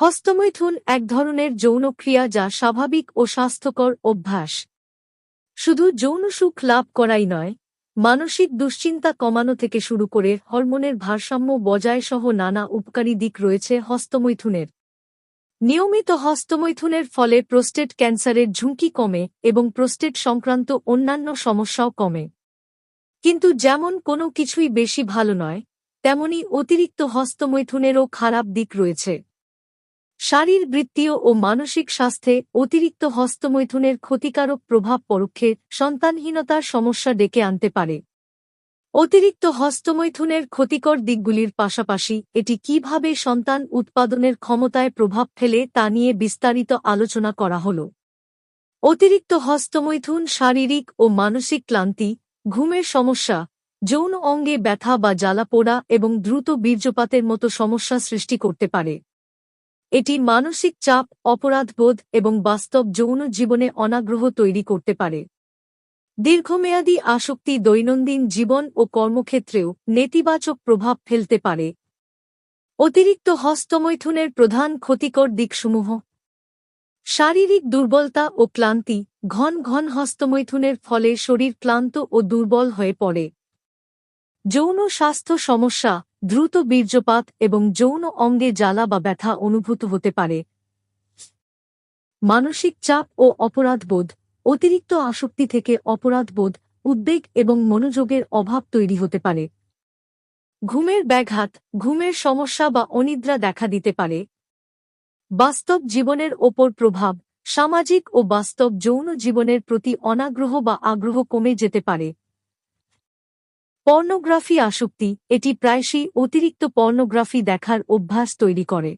হস্তমৈথুন এক ধরনের যৌনক্রিয়া যা স্বাভাবিক ও স্বাস্থ্যকর অভ্যাস। শুধু যৌন সুখ লাভ করাই নয়, মানসিক দুশ্চিন্তা কমানো থেকে শুরু করে হরমোনের ভারসাম্য বজায় সহ নানা উপকারী দিক রয়েছে হস্তমৈথুনের। নিয়মিত হস্তমৈথুনের ফলে প্রোস্টেট ক্যান্সারের ঝুঁকি কমে এবং প্রোস্টেট সংক্রান্ত অন্যান্য সমস্যাও কমে। কিন্তু যেমন কোনো কিছুই বেশি ভালো নয়, তেমনি অতিরিক্ত হস্তমৈথুনেরও খারাপ দিক রয়েছে। শারীরবৃত্তীয় ও মানসিক স্বাস্থ্যে অতিরিক্ত হস্তমৈথুনের ক্ষতিকারক প্রভাব পরোক্ষে সন্তানহীনতার সমস্যা ডেকে আনতে পারে। অতিরিক্ত হস্তমৈথুনের ক্ষতিকর দিকগুলির পাশাপাশি এটি কীভাবে সন্তান উৎপাদনের ক্ষমতায় প্রভাব ফেলে তা নিয়ে বিস্তারিত আলোচনা করা হল। অতিরিক্ত হস্তমৈথুন শারীরিক ও মানসিক ক্লান্তি, ঘুমের সমস্যা, যৌন অঙ্গে ব্যথা বা জ্বালাপোড়া এবং দ্রুত বীর্যপাতের মতো সমস্যা সৃষ্টি করতে পারে। এটি মানসিক চাপ অপরাধবোধ এবং বাস্তব যৌন জীবনে অনাগ্রহ তৈরি করতে পারে। দীর্ঘমেয়াদী আসক্তি দৈনন্দিন জীবন ও কর্মক্ষেত্রেও নেতিবাচক প্রভাব ফেলতে পারে। অতিরিক্ত হস্তমৈথুনের প্রধান ক্ষতিকর দিকসমূহ। শারীরিক দুর্বলতা ও ক্লান্তি ঘন ঘন হস্তমৈথুনের ফলে শরীর ক্লান্ত ও দুর্বল হয়ে পড়ে। যৌন স্বাস্থ্য সমস্যা, দ্রুত বীর্যপাত এবং যৌন অঙ্গে জ্বালা বা ব্যথা অনুভূত হতে পারে। মানসিক চাপ ও অপরাধবোধ, অতিরিক্ত আসক্তি থেকে অপরাধবোধ, উদ্বেগ এবং মনোযোগের অভাব তৈরি হতে পারে। ঘুমের ব্যাঘাত, ঘুমের সমস্যা বা অনিদ্রা দেখা দিতে পারে। বাস্তব জীবনের ওপর প্রভাব, সামাজিক ও বাস্তব যৌন জীবনের প্রতি অনাগ্রহ বা আগ্রহ কমে যেতে পারে। পর্নোগ্রাফি আসক্তি এটি প্রায়শই অতিরিক্ত পর্নোগ্রাফি দেখার অভ্যাস তৈরি করে।